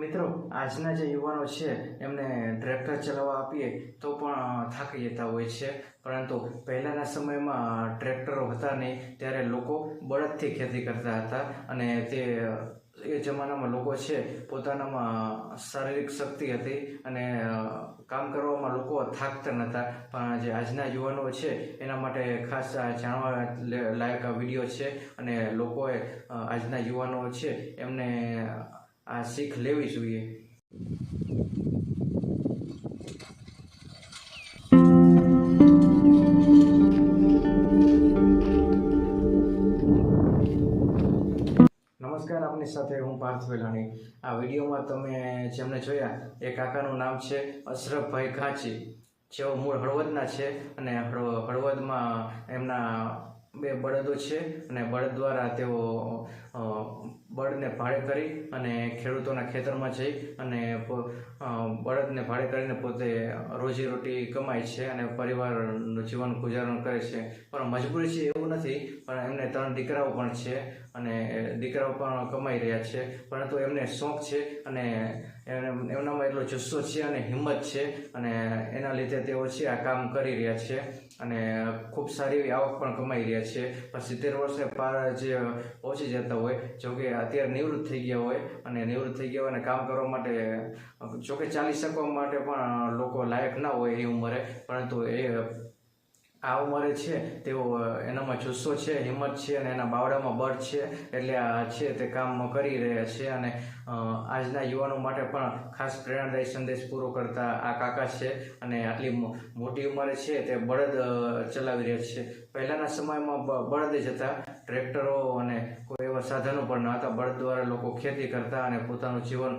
મિત્રો, આજના જે યુવાનો છે, એમને ટ્રેક્ટર ચલાવવા આપીએ તો પણ થાકી જતા હોય છે. પરંતુ પહેલાંના સમયમાં ટ્રેક્ટરો હતા નહીં, ત્યારે લોકો બળદથી ખેતી કરતા હતા અને તે, એ જમાનામાં લોકો છે, પોતાનામાં શારીરિક શક્તિ હતી અને કામ કરવામાં લોકો થાકતા નહોતા. પણ જે આજના યુવાનો છે, એના માટે ખાસ જાણવા લાયક વીડિયો છે અને લોકોએ આજના યુવાનો છે, એમને આ શીખ લેવી જોઈએ નમસ્કાર, આપની સાથે હું પાર્થ વેલાણી. આ વિડીયોમાં તમે જેમને જોયા, એ કાકાનું નામ છે અશરફભાઈ ખાંચી જેઓ મૂળ હળવદના છે અને હળવદમાં એમના બે બળદો છે અને બળદ દ્વારા તેઓ બળદને ભાડે કરી અને ખેડૂતોના ખેતરમાં જઈ અને બળદને ભાડે કરીને પોતે રોજીરોટી કમાય છે અને પરિવારનું જીવન ગુજારણ કરે છે. પણ મજબૂરી છે એવું નથી, પણ એમને ત્રણ દીકરાઓ પણ છે. અને દીકરાઓ પણ કમાઈ રહ્યા છે. પરંતુ એમને શોખ છે અને એમ- એમનામાં એટલો જુસ્સો છે અને હિંમત છે અને એના લીધે તેઓ છે આ કામ કરી રહ્યા છે અને ખૂબ સારી એવી આવક પણ કમાઈ રહ્યા છે. પણ સિત્તેર વર્ષે પાર જે પહોંચી જતા હોય જોકે અત્યારે નિવૃત્ત થઈ ગયા હોય અને નિવૃત્ત થઈ ગયા હોય અને કામ કરવા માટે જોકે ચાલી શકવા માટે પણ લોકો લાયક ના હોય એ ઉંમરે. પરંતુ એ આ ઉંમરે છે, તેઓ એનામાં જુસ્સો છે, હિંમત છે અને એના બાવડામાં બળ છે, એટલે આ છે તે કામ કરી રહ્યા છે અને આજના યુવાનો માટે પણ ખાસ પ્રેરણાદાયી સંદેશ પૂરો કરતા આ કાકા છે અને આટલી મોટી ઉંમરે છે તે બળદ ચલાવી રહ્યા છે. પહેલાંના સમયમાં બળદ જ હતા, ટ્રેક્ટરો અને કોઈ સાધનો પણ ન હતા. બળદ દ્વારા લોકો ખેતી કરતા અને પોતાનું જીવન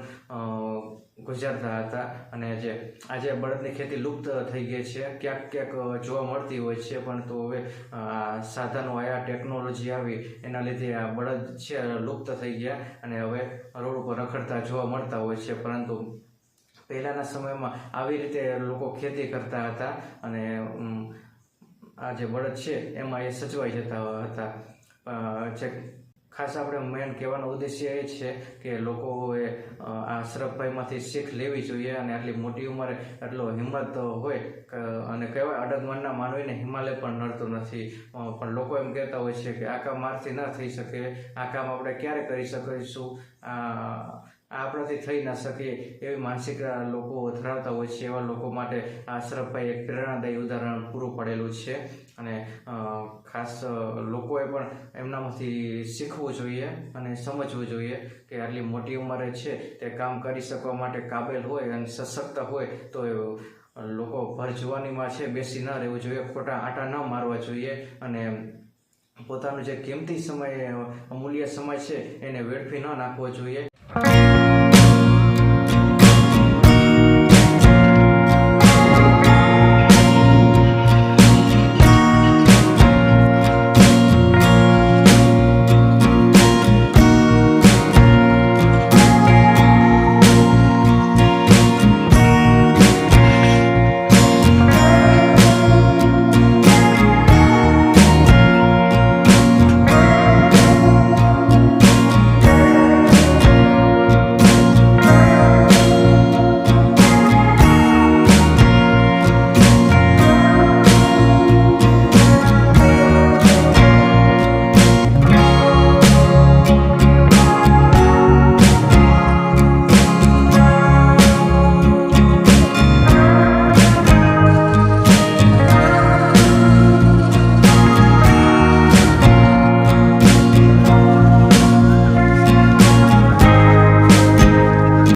ગુજારતા હતા. અને જે, આજે બળદની ખેતી લુપ્ત થઈ ગઈ છે. ક્યાંક ક્યાંક જોવા મળતી હોય છે, પણ તો હવે આ સાધનો આવ્યા ટેકનોલોજી આવી, એના લીધે આ બળદ છે, લુપ્ત થઈ ગયા અને હવે રોડ ઉપર રખડતા જોવા મળતા હોય છે. પરંતુ પહેલાંના સમયમાં આવી રીતે લોકો ખેતી કરતા હતા અને આ જે બળદ છે, એમાં એ સચવાઈ જતા હતા. જે ખાસ આપણે મેન કહેવાનો ઉદ્દેશ્ય એ છે કે લોકોએ આ શરફભાઈમાંથી શીખ લેવી જોઈએ અને આટલી મોટી ઉંમરે એટલો હિંમત હોય અને કહેવાય અડગ મનના માનવીને હિમાલય પણ નડતું નથી. પણ લોકો એમ કહેતા હોય છે કે આ કામ મારથી ન થઈ શકે, આ કામ આપણે ક્યારે કરી શકીશું? આ આપણાથી થઈ ના શકે એવી માનસિકતા લોકો ધરાવતા હોય છે, એવા લોકો માટે આ અશરફભાઈ એક પ્રેરણાદાયી ઉદાહરણ પૂરું પડેલું છે. અને ખાસ લોકોએ પણ એમનામાંથી શીખવું જોઈએ અને સમજવું જોઈએ કે આટલી મોટી ઉંમરે છે તે કામ કરી શકવા માટે કાબેલ હોય અને સશક્ત હોય તો લોકો ભર જુવાનીમાં છે, બેસી ન રહેવું જોઈએ, ખોટા આટા ન મારવા જોઈએ અને પોતાનો જે કિંમતી સમય, અમૂલ્ય સમય છે એને વેડફી ન નાખવો જોઈએ. Bye.